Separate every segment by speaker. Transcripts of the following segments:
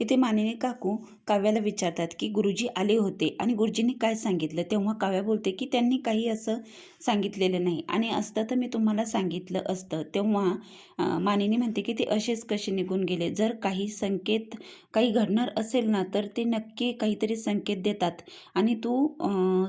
Speaker 1: इथे मानिनी काकू काव्याला विचारतात की गुरुजी आले होते आणि गुरुजींनी काय सांगितलं? तेव्हा काव्या बोलते की त्यांनी काही असं सांगितलेलं नाही आणि असतं तर मी तुम्हाला सांगितलं असतं. तेव्हा मानिनी म्हणते की ते असेच कसे निघून गेले? जर काही संकेत काही घडणार असेल ना तर ते नक्की काहीतरी संकेत देतात. आणि तू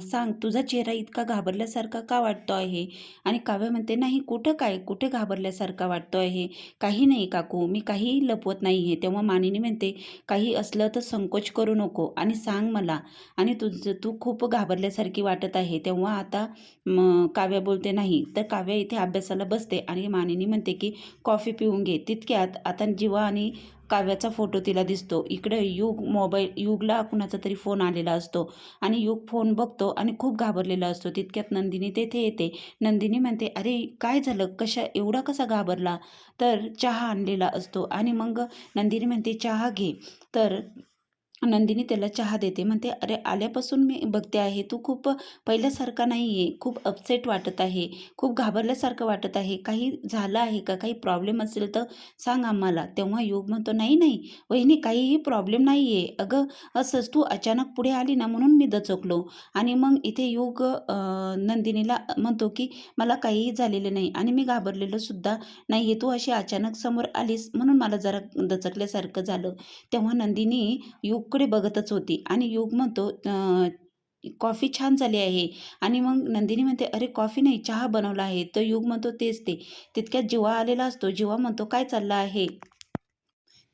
Speaker 1: सांग तुझा चेहरा इतका घाबरल्यासारखा का वाटतो आहे? आणि काव्य म्हणते नाही कुठं काय? कुठे घाबरल्यासारखा वाटतो आहे? काही नाही काकू मी काही लपवत नाही आहे तेव्हा मानिनी म्हणते काही असलं तर संकोच करू नको. आणि सांग मला आणि तुझं तू खूप घाबरल्यासारखी वाटत आहे तेव्हा आता म, काव्या बोलते नाही. तर काव्या इथे अभ्यासाला बसते आणि मानिनी म्हणते की कॉफी पिऊन घे. तितक्यात आता जीवा आणि काव्याचा फोटो तिला दिसतो. इकडे युग मोबाईल युगला कुणाचा तरी फोन आलेला असतो. आणि युग फोन बघतो आणि खूप घाबरलेला असतो. तितक्यात नंदिनी तेथे येते. नंदिनी म्हणते अरे काय झालं? कशा एवढा कसा घाबरला? तर चहा आणलेला असतो. आणि मग नंदिनी म्हणते चहा घे. तर नंदिनी त्याला चहा देते. म्हणते अरे आल्यापासून मी बघते आहे तू खूप पहिल्यासारखा नाही आहे खूप अपसेट वाटत आहे. खूप घाबरल्यासारखं वाटत आहे. काही झालं आहे का? काही प्रॉब्लेम असेल तर सांग आम्हाला. तेव्हा योग म्हणतो नाही नाही. वहिनी काहीही प्रॉब्लेम नाही आहे अगं असंच. तू अचानक पुढे आली ना म्हणून मी दचकलो. आणि मग इथे योग नंदिनीला म्हणतो की मला काहीही झालेलं नाही आणि मी घाबरलेलो सुद्धा नाही आहे तू अशी अचानक समोर आलीस म्हणून मला जरा दचकल्यासारखं झालं. तेव्हा नंदिनी योग युगकडे बघतच होती. आणि युग म्हणतो कॉफी छान झाली आहे. आणि मग नंदिनी म्हणते अरे कॉफी नाही चहा बनवला आहे. तर युग म्हणतो तेच ते. तितक्यात जीवा आलेला असतो. जीवा म्हणतो काय चाललं आहे?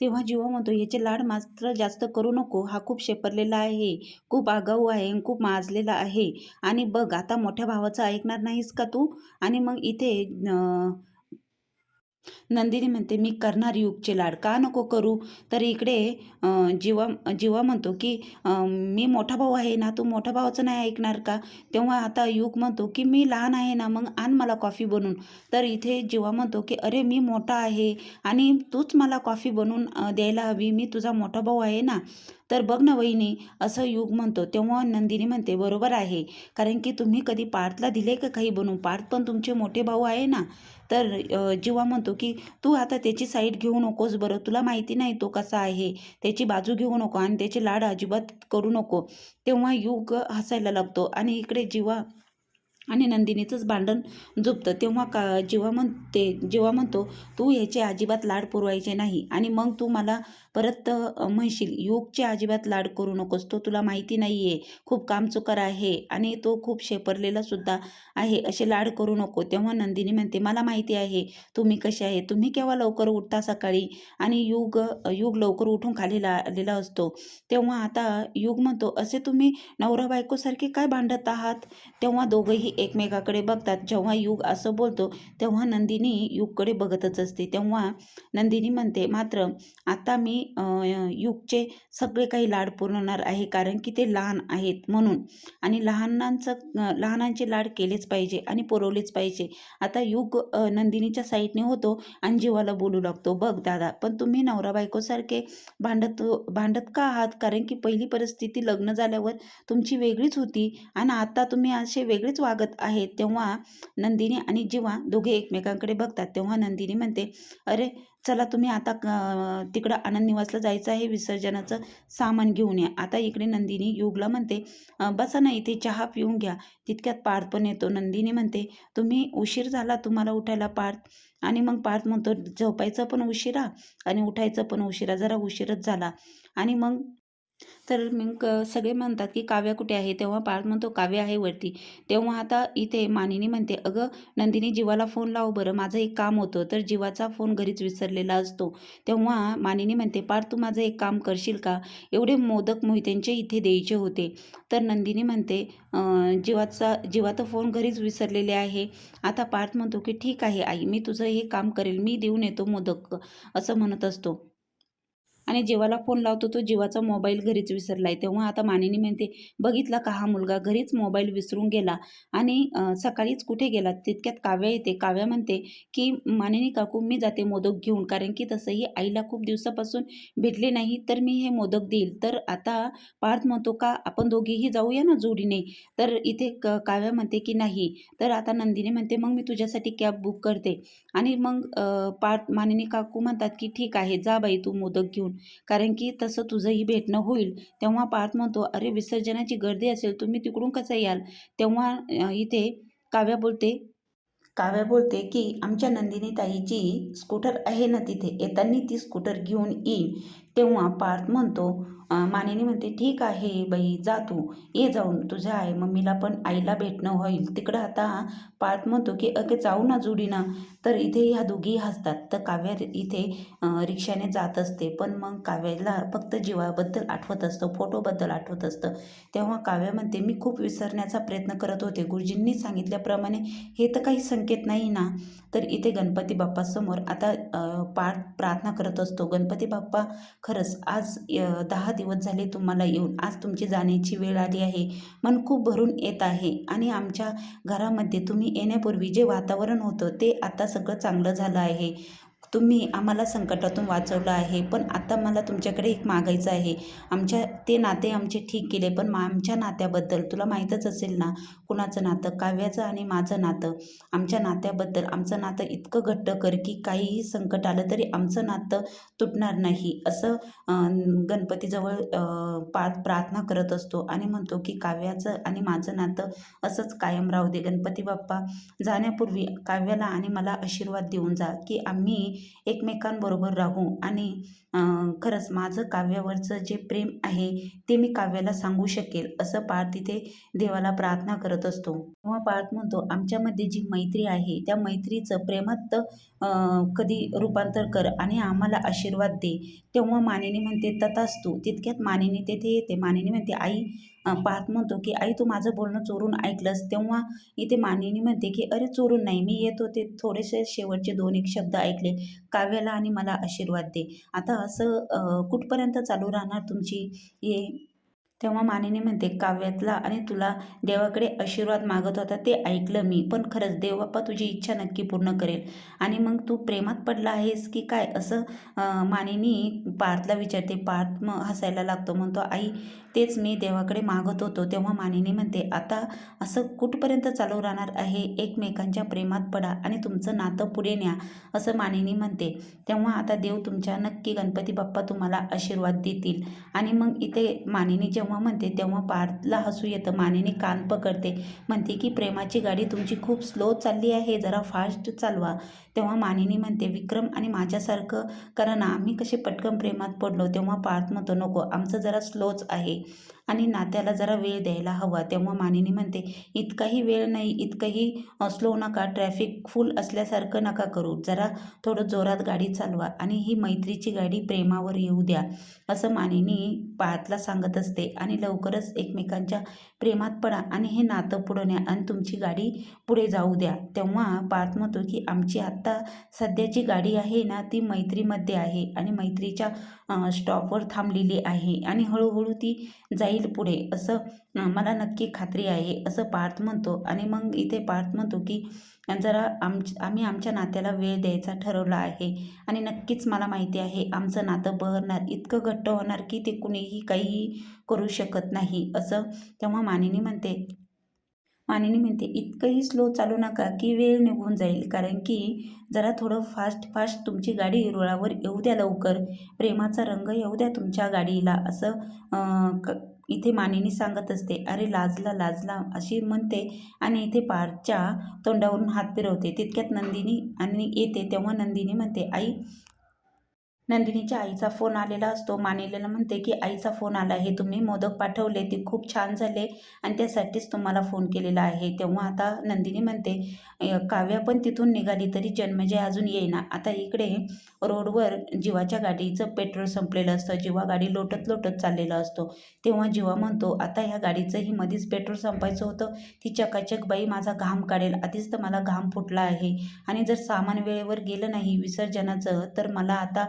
Speaker 1: तेव्हा जीवा म्हणतो याचे लाड मात्र जास्त करू नको. हा खूप शेपरलेला आहे. खूप आगाऊ आहे खूप माजलेला आहे. आणि बघ आता मोठ्या भावाचं ऐकणार नाहीस का तू? आणि मग इथे नंदिनी म्हणते मी करणार युगचे लाड का नको करू? तर इकडे जीवा जीवा म्हणतो की मी मोठा भाऊ आहे ना तू मोठा भावाचं नाही ऐकणार का? तेव्हा आता युग म्हणतो की मी लहान आहे ना मग आण मला कॉफी बनवून. तर इथे जीवा म्हणतो की अरे मी मोठा आहे आणि तूच मला कॉफी बनवून द्यायला हवी मी तुझा मोठा भाऊ आहे ना. तर बघ ना वहिनी असं युग म्हणतो तेव्हा नंदिनी म्हणते बरोबर आहे. कारण की तुम्ही कधी पार्थला दिले का काही बनवून? पार्थ पण तुमचे मोठे भाऊ आहे ना. तर जेव्हा जीवा म्हणतो की तू आता त्याची साईड घेऊ नकोस बरं. तुला माहिती नाही तो कसा आहे. त्याची बाजू घेऊ नको आणि त्याचे लाड अजिबात करू नको. तेव्हा युग हसायला लागतो. आणि इकडे जीवा आणि नंदिनीचंच भांडण झुपतं तेव्हा का जेव्हा म्हणते जेव्हा म्हणतो तू याचे अजिबात लाड पुरवायचे नाही आणि मग तू मला परत म्हणशील योगचे अजिबात लाड करू नकोस. तो तुला माहिती नाही आहे खूप कामचुकार आहे आणि तो खूप शेपरलेला सुद्धा आहे. असे लाड करू नको. तेव्हा नंदिनी म्हणते मला माहिती आहे. तुम्ही कसे आहे? तुम्ही केव्हा लवकर उठता सकाळी? आणि युग युग लवकर उठून खाली ला आलेला असतो. तेव्हा आता युग म्हणतो असे तुम्ही नवरा बायकोसारखे काय भांडत आहात? तेव्हा दोघंही एकमेकाकडे बघतात जेव्हा युग असं बोलतो तेव्हा नंदिनी युगकडे बघतच असते. तेव्हा नंदिनी म्हणते मात्र आता मी युगचे सगळे काही लाड पुरवणार आहे कारण की ते लहान आहेत म्हणून. आणि लहानांचं लहानांचे लाड केलेच पाहिजे आणि पुरवलेच पाहिजे. आता युग नंदिनीच्या साईडने होतो आणि जीवाला बोलू लागतो बघ दादा पण तुम्ही नवरा बायकोसारखे भांडत भांडत का आहात? कारण की पहिली परिस्थिती लग्न झाल्यावर तुमची वेगळीच होती आणि आता तुम्ही असे वेगळेच वागत आहेत तेव्हा नंदिनी आणि जीवा दोघे एकमेकांकडे बघतात. तेव्हा नंदिनी म्हणते अरे चला तुम्ही आता तिकडं आनंद निवासला जायचं आहे विसर्जनाचं सामान घेऊन या. आता इकडे नंदिनी युगला म्हणते बसा ना इथे चहा पिऊन घ्या. तितक्यात पार्थ पण येतो. नंदिनी म्हणते तुम्ही उशीर झाला तुम्हाला उठायला पार्थ? आणि मग पार्थ म्हणतो झोपायचं पण उशिरा आणि उठायचं पण उशिरा जरा उशीरच झाला. आणि मग तर मग सगळे म्हणतात की काव्या कुठे आहे? तेव्हा पार्थ म्हणतो काव्या आहे वरती. तेव्हा आता इथे मानिनी म्हणते अगं नंदिनी जीवाला फोन लाव बरं माझं एक काम होतं तर जीवाचा फोन घरीच विसरलेला असतो. तेव्हा मानिनी म्हणते पार्थ तू माझं एक काम करशील का? एवढे मोदक मोहित्यांचे इथे द्यायचे होते. तर नंदिनी म्हणते जीवाचा जीवा तर फोन घरीच विसरलेले आहे. आता पार्थ म्हणतो की ठीक आहे आई मी तुझं हे काम करेल मी देऊन येतो मोदक असं म्हणत असतो. आणि जीवाला फोन लावतो तो जीवाचा मोबाईल घरीच विसरला आहे तेव्हा आता मानिनी म्हणते बघितला का हा मुलगा? घरीच मोबाईल विसरून गेला आणि सकाळीच कुठे गेला? तितक्यात काव्या येते. काव्या म्हणते की मानिनी काकू मी जाते मोदक घेऊन. कारण की तसंही आईला खूप दिवसापासून भेटले नाही तर मी हे मोदक देईल. तर आता पार्थ म्हणतो का आपण दोघेही जाऊया ना जोडीने? तर इथे क काव्या म्हणते की नाही. तर आता नंदिनी म्हणते मग मी तुझ्यासाठी कॅब बुक करते. आणि मग पार्थ मानिनी काकू म्हणतात की ठीक आहे जा बाई तू मोदक घेऊन. भेटून कारण की तसं तुझंही भेटणं होईल. तेव्हा पार्थ म्हणतो अरे विसर्जनाची गर्दी असेल तुम्ही तिकडून कसं याल? तेव्हा इथे काव्या बोलते काव्या बोलते की आमच्या नंदिनी ताईची स्कूटर आहे ना तिथे. येताना ती स्कूटर घेऊन येईन. तेव्हा पार्थ म्हणतो मानेनी मानिनी म्हणते ठीक आहे बाई जा तू. ये जाऊन. तुझ्या आई मम्मीला पण आईला भेटणं होईल. तिकडं आता पार्थ म्हणतो की अगे जाऊ ना जोडीनं. तर इथे ह्या दोघी हसतात. तर काव्या इथे रिक्षाने जात असते. पण मग काव्याला फक्त जीवाबद्दल आठवत असतं. फोटोबद्दल आठवत असतं. तेव्हा काव्या म्हणते मी खूप विसरण्याचा प्रयत्न करत होते. गुरुजींनी सांगितल्याप्रमाणे हे तर काही संकेत नाही ना. तर इथे गणपती बाप्पासमोर आता पाठ प्रार्थना करत असतो. गणपती बाप्पा खरंच आज दहा दिवस झाले तुम्हाला येऊन. आज तुमची जाण्याची वेळ आली आहे. मन खूप भरून येत आहे. आणि आमच्या घरामध्ये तुम्ही येण्यापूर्वी जे वातावरण होतं ते आता सगळं चांगलं झालं आहे. तुम्ही आम्हाला संकटातून वाचवलं आहे पण आता मला तुमच्याकडे एक मागायचं आहे. आमच्या ते नाते आमचे ठीक केले पण मा आमच्या नात्याबद्दल तुला माहीतच असेल ना कुणाचं नातं काव्याचं आणि माझं नातं. आमच्या नात्याबद्दल आमचं नातं इतकं घट्ट कर की काहीही संकट आलं तरी आमचं नातं तुटणार नाही असं गणपतीजवळ पा प्रार्थना करत असतो आणि म्हणतो की काव्याचं आणि माझं नातं असंच कायम राहू दे. गणपती बाप्पा जाण्यापूर्वी काव्याला आणि मला आशीर्वाद देऊन जा की आम्ही एकमेकांबरोबर राहू आणि खरंच माझं काव्यावरचं जे प्रेम आहे ते मी काव्याला सांगू शकेल असं पार्थ तिथे देवाला प्रार्थना करत असतो. तेव्हा पार्थ म्हणतो आमच्यामध्ये जी मैत्री आहे त्या मैत्रीचं प्रेमात कधी रूपांतर कर आणि आम्हाला आशीर्वाद दे. तेव्हा मानिनी म्हणते तथास्तू. तितक्यात मानिनी तेथे येते. मानिनी म्हणते आई पाहत म्हणतो की आई तू माझं बोलणं चोरून ऐकलंस. तेव्हा इथे मानिनी म्हणते की अरे चोरून नाही. मी येत होते. थोडेसे शेवटचे दोन एक शब्द ऐकले. काव्याला आणि मला आशीर्वाद दे. आता असं कुठपर्यंत चालू राहणार तुमची हे तेव्हा मानिनी म्हणते काव्यातला आणि तुला देवाकडे आशीर्वाद मागत होता ते ऐकलं मी पण खरंच देव बाप्पा तुझी इच्छा नक्की पूर्ण करेल. आणि मग तू प्रेमात पडला आहेस की काय? असं मानेनी मानिनी पार्थला विचारते. पार्थ मग हसायला लागतो म्हणतो आई तेच मी देवाकडे मागत होतो. तेव्हा मानिनी म्हणते आता असं कुठपर्यंत चालू राहणार आहे? एकमेकांच्या प्रेमात पडा आणि तुमचं नातं पुढे न्या. असं मानिनी म्हणते. तेव्हा आता देव तुमच्या नक्की गणपती बाप्पा तुम्हाला आशीर्वाद देतील. आणि मग इथे मानिनी जेव्हा म्हणते तेव्हा पार्थला हसू येतं. मानेने कान पकडते. म्हणते की प्रेमाची गाडी तुमची खूप स्लो चालली आहे. जरा फास्ट चालवा. तेव्हा मानिनी म्हणते विक्रम आणि माझ्यासारखं करा ना. आम्ही कसे पटकन प्रेमात पडलो तेव्हा पार्थ म्हणतो नको आमचं जरा स्लोच आहे आणि नात्याला जरा वेळ द्यायला हवा. तेव्हा मानिनी म्हणते इतकाही वेळ नाही इतकंही स्लो नका. ट्रॅफिक फुल असल्यासारखं नका करू. जरा थोडं जोरात गाडी चालवा आणि ही मैत्रीची गाडी प्रेमावर येऊ द्या. असं मानिनी पार्थला सांगत असते आणि लवकरच एकमेकांच्या प्रेमात पडा आणि हे नातं पुढं न्या आणि तुमची गाडी पुढे जाऊ द्या. तेव्हा पार्थ म्हणतो की आमची आत्ता सध्याची गाडी आहे ना ती मैत्रीमध्ये आहे आणि मैत्रीच्या स्टॉपवर थांबलेली आहे आणि हळूहळू ती जाईल पुढे असं मला नक्की खात्री आहे असं पार्थ म्हणतो. आणि मग इथे पार्थ म्हणतो की जरा आम आम्ही आमच्या नात्याला वेळ द्यायचा ठरवला आहे आणि नक्कीच मला माहिती आहे आमचं नातं बहरणार इतकं घट्ट होणार की ते कुणीही काहीही करू शकत नाही असं तेव्हा मानिनी म्हणते. मानिनी म्हणते इतकंही स्लो चालू नका की वेळ निघून जाईल. कारण की जरा थोडं फास्ट फास्ट तुमची गाडी रुळावर येऊ द्या लवकर. प्रेमाचा रंग येऊ द्या तुमच्या गाडीला. असं क इथे मानिनी सांगत असते. अरे लाजला लाजला अशी म्हणते आणि इथे पारच्या तोंडावरून हात फिरवते. तितक्यात नंदिनी आणि येते. तेव्हा नंदिनी म्हणते आई नंदिनीच्या आईचा फोन आलेला असतो. मानिलेला म्हणते की आईचा फोन आला आहे. तुम्ही मोदक पाठवले. ते खूप छान झाले आणि त्यासाठीच तुम्हाला फोन केलेला आहे. तेव्हा आता नंदिनी म्हणते काव्या पण तिथून निघाली तरी जन्मजय अजून येईना. आता इकडे रोडवर जीवाच्या गाडीचं पेट्रोल संपलेलं असतं. जीवा गाडी लोटत लोटत चाललेला असतो. तेव्हा जीवा म्हणतो आता ह्या गाडीचंही मध्येच पेट्रोल संपायचं होतं. ती चकाचक बाई माझा घाम काढेल. आधीच तर मला घाम फुटला आहे. आणि जर सामान वेळेवर गेलं नाही विसर्जनाचं तर मला आता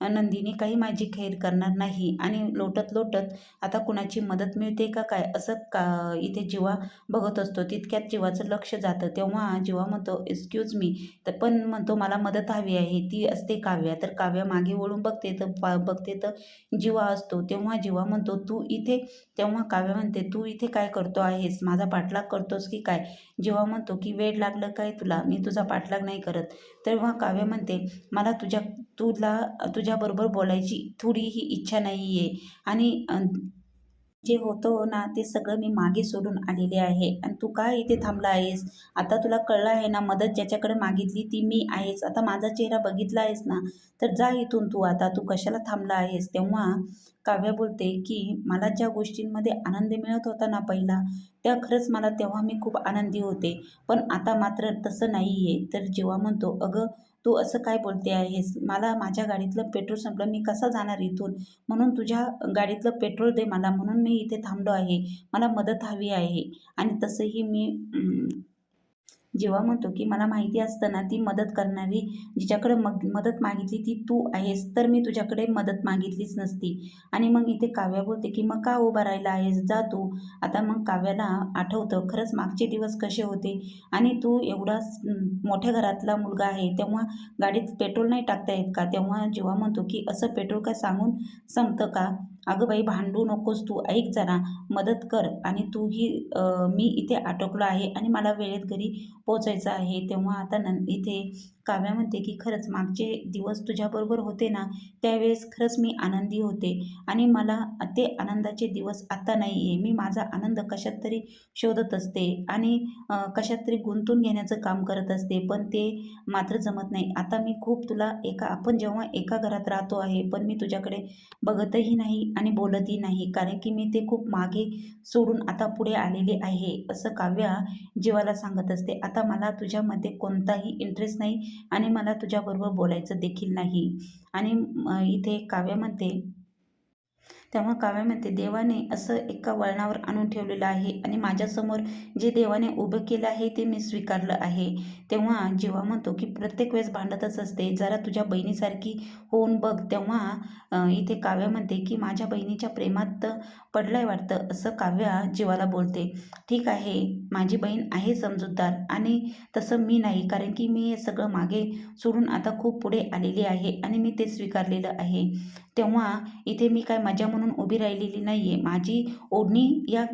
Speaker 1: नंदिनी काही माझी खैर करणार नाही आणि लोटत लोटत आता कुणाची मदत मिळते का काय असं का इथे जीवा बघत असतो तितक्यात जीवाचं लक्ष जातं तेव्हा जीवा म्हणतो एक्सक्यूज मी तर पण म्हणतो मला मदत हवी आहे ती असते काव्या. तर काव्या मागे वळून बघते तर पा बघते तर जीवा असतो तेव्हा जीवा म्हणतो तू इथे तेव्हा काव्या म्हणते तू इथे काय करतो आहेस? माझा पाठलाग करतोस की काय? जीवा म्हणतो की वेळ लागलं काय तुला? मी तुझा पाठलाग नाही करत. तेव्हा काव्य म्हणते मला तुझ्या तुला तुझ्या तुझ्याबरोबर बोलायची थोडीही इच्छा नाही आहे आणि जे होतं ना ते सगळं मी मागे सोडून आलेले आहे. आणि तू काय इथे थांबला आहेस? आता तुला कळलं आहे ना मदत ज्याच्याकडे मागितली ती मी आहेस आता माझा चेहरा बघितला आहेस ना तर जा इथून तू. आता तू कशाला थांबला आहेस? तेव्हा काव्या बोलते की मला ज्या गोष्टींमध्ये आनंद मिळत होता ना पहिला त्या खरंच मला तेव्हा मी खूप आनंदी होते. पण आता मात्र तसं नाही आहे तर जेव्हा म्हणतो अगं तू असं काय बोलते आहेस? मला माझ्या गाडीतलं पेट्रोल संपलं मी कसा जाणार इथून? म्हणून तुझ्या गाडीतलं पेट्रोल दे मला म्हणून मी इथे थांबलो आहे. मला मदत हवी आहे. आणि तसंही मी जेव्हा म्हणतो की मला माहिती असतं ना ती मदत करणारी जिच्याकडे मग मदत मागितली ती तू आहेस तर मी तुझ्याकडे मदत मागितलीच नसती. आणि मग इथे काव्या बोलते की मग का उभा राहिला आहेस? जा तू. आता मग काव्याला आठवतं खरंच मागचे दिवस कसे होते? आणि तू एवढा मोठ्या घरातला मुलगा आहे तेव्हा गाडीत पेट्रोल नाही टाकता येत का? तेव्हा जेव्हा म्हणतो की असं पेट्रोल काय सांगून संपतं का? अगं बाई भांडू नकोस तू. ऐक जरा. मदत कर. आणि तूही मी इथे अटकलो आहे आणि मला वेळेत घरी पोचायचं आहे. तेव्हा आता न इथे काव्या म्हणते की खरंच मागचे दिवस तुझ्याबरोबर होते ना त्यावेळेस खरंच मी आनंदी होते. आणि मला ते आनंदाचे दिवस आता नाही आहे मी माझा आनंद कशात तरी शोधत असते आणि कशात तरी गुंतून घेण्याचं काम करत असते. पण ते मात्र जमत नाही. आता मी खूप तुला एका आपण जेव्हा एका घरात राहतो आहे पण मी तुझ्याकडे बघतही नाही आणि बोलतही नाही. कारण की मी ते खूप मागे सोडून आता पुढे आलेले आहे असं काव्या जीवाला सांगत असते. आता मला तुझ्यामध्ये कोणताही इंटरेस्ट नाही. आणि मला तुझ्याबरोबर बोलायचं देखील नाही. आणि इथे काव्यामध्ये म्हणते तेव्हा काव्यामध्ये म्हणते देवाने असं एका वळणावर आणून ठेवलेलं आहे आणि माझ्यासमोर जे देवाने उभं केलं आहे ते मी स्वीकारलं आहे. तेव्हा जेव्हा म्हणतो की प्रत्येक वेळेस भांडतच असते जरा तुझ्या बहिणीसारखी होऊन बघ. तेव्हा इथे काव्यामध्ये म्हणते की माझ्या बहिणीच्या प्रेमात पडलंय वाटतं असं काव्या जीवाला बोलते. ठीक आहे माझी बहीण आहे समजूतदार आणि तसं मी नाही कारण की मी हे सगळं मागे सोडून आता खूप पुढे आलेली आहे आणि मी ते स्वीकारलेलं आहे. तेव्हा इथे मी काय मजा म्हणून उभी राहिलेली नाही आहे माझी ओढणी या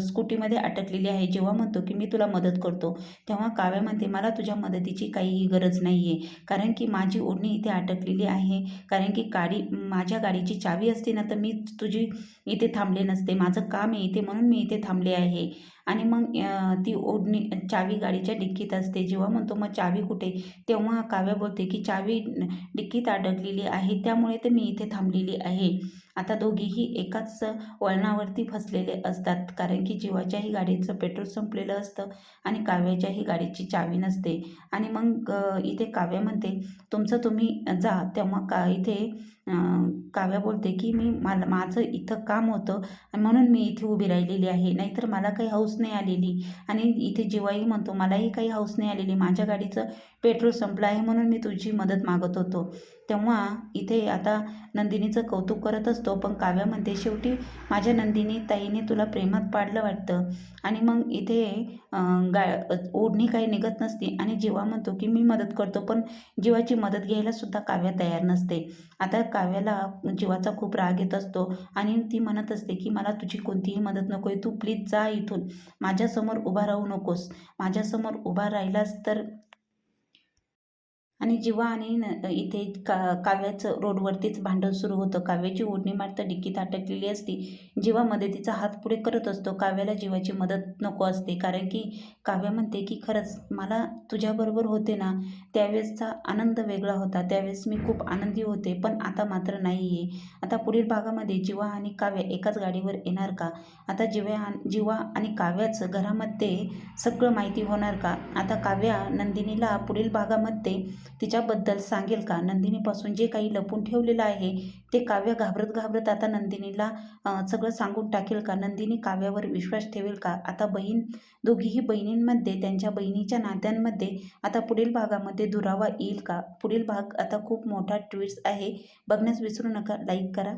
Speaker 1: स्कूटीमध्ये अटकलेली आहे. जेव्हा म्हणतो की मी तुला मदत करतो तेव्हा काव्या म्हणते मला तुझ्या मदतीची काहीही गरज नाही आहे कारण की माझी ओढणी इथे अटकलेली आहे. कारण की गाडी माझ्या गाडीची चावी असते ना तर मी तुझी इथे थांबले नसते. माझं काम आहे इथे म्हणून मी इथे थांबले आहे. आणि मग ती ओढणी चावी गाडीच्या डिक्कीत असते. जेव्हा म्हणतो मग चावी कुठे? तेव्हा काव्या बोलते की चावी डिक्कीत अडकलेली आहे. त्यामुळे तर मी इथे थांबलेली आहे. आता दोघीही एकाच वळणावरती फसलेले असतात. कारण की जीवाच्याही गाडीचं पेट्रोल संपलेलं असतं आणि काव्याच्याही गाडीची चावी नसते. आणि मग इथे काव्य म्हणते तुमचं तुम्ही जा. तेव्हा का इथे काव्या बोलते की मी मला माझं इथं काम होतं आणि म्हणून मी इथे उभी राहिलेली आहे. नाहीतर मला काही हौस नाही आलेली. आणि इथे जेव्हाही म्हणतो मलाही काही हौस नाही आलेली. माझ्या गाडीचं पेट्रोल संपलं आहे म्हणून मी तुझी मदत मागत होतो. तेव्हा इथे आता नंदिनीचं कौतुक करत असतो पण काव्या म्हणते शेवटी माझ्या नंदिनी ताईने तुला प्रेमात पाडलं वाटतं. आणि मग इथे गा ओढणी काही निघत नसते. आणि जीवा म्हणतो की मी मदत करतो पण जीवाची मदत घ्यायला सुद्धा काव्या तयार नसते. आता काव्याला जीवाचा खूप राग येत असतो आणि ती म्हणत असते की मला तुझी कोणतीही मदत नको आहे तू प्लीज जा इथून. माझ्यासमोर उभा राहू नकोस. माझ्यासमोर उभा राहिलास तर आणि जेव्हा आणि न इथे का काव्याचं रोडवरतीच भांडण सुरू होतं. काव्याची ओढणी मारता डिक्कीत अटकलेली असती. जेव्हा मदतीचा हात पुढे करत असतो काव्याला जीवाची मदत नको असते. कारण की काव्या म्हणते की खरंच मला तुझ्याबरोबर होते ना त्यावेळेसचा आनंद वेगळा होता. त्यावेळेस मी खूप आनंदी होते पण आता मात्र नाही आहे आता पुढील भागामध्ये जिवा आणि काव्या एकाच गाडीवर येणार का? आता जिव्या जिवा आणि काव्याचं घरामध्ये सगळं माहिती होणार का? आता काव्या नंदिनीला पुढील भागामध्ये तिच्याबद्दल सांगेल का? नंदिनीपासून जे काही लपून ठेवलेलं आहे ते काव्य घाबरत घाबरत आता नंदिनीला सगळं सांगून टाकेल का? नंदिनी काव्यावर विश्वास ठेवेल का? आता बहीण दोघीही बहिणींमध्ये त्यांच्या बहिणीच्या नात्यांमध्ये आता पुढील भागामध्ये दुरावा येईल का? पुढील भाग आता खूप मोठा ट्विस्ट आहे. बघण्यास विसरू नका. लाईक करा.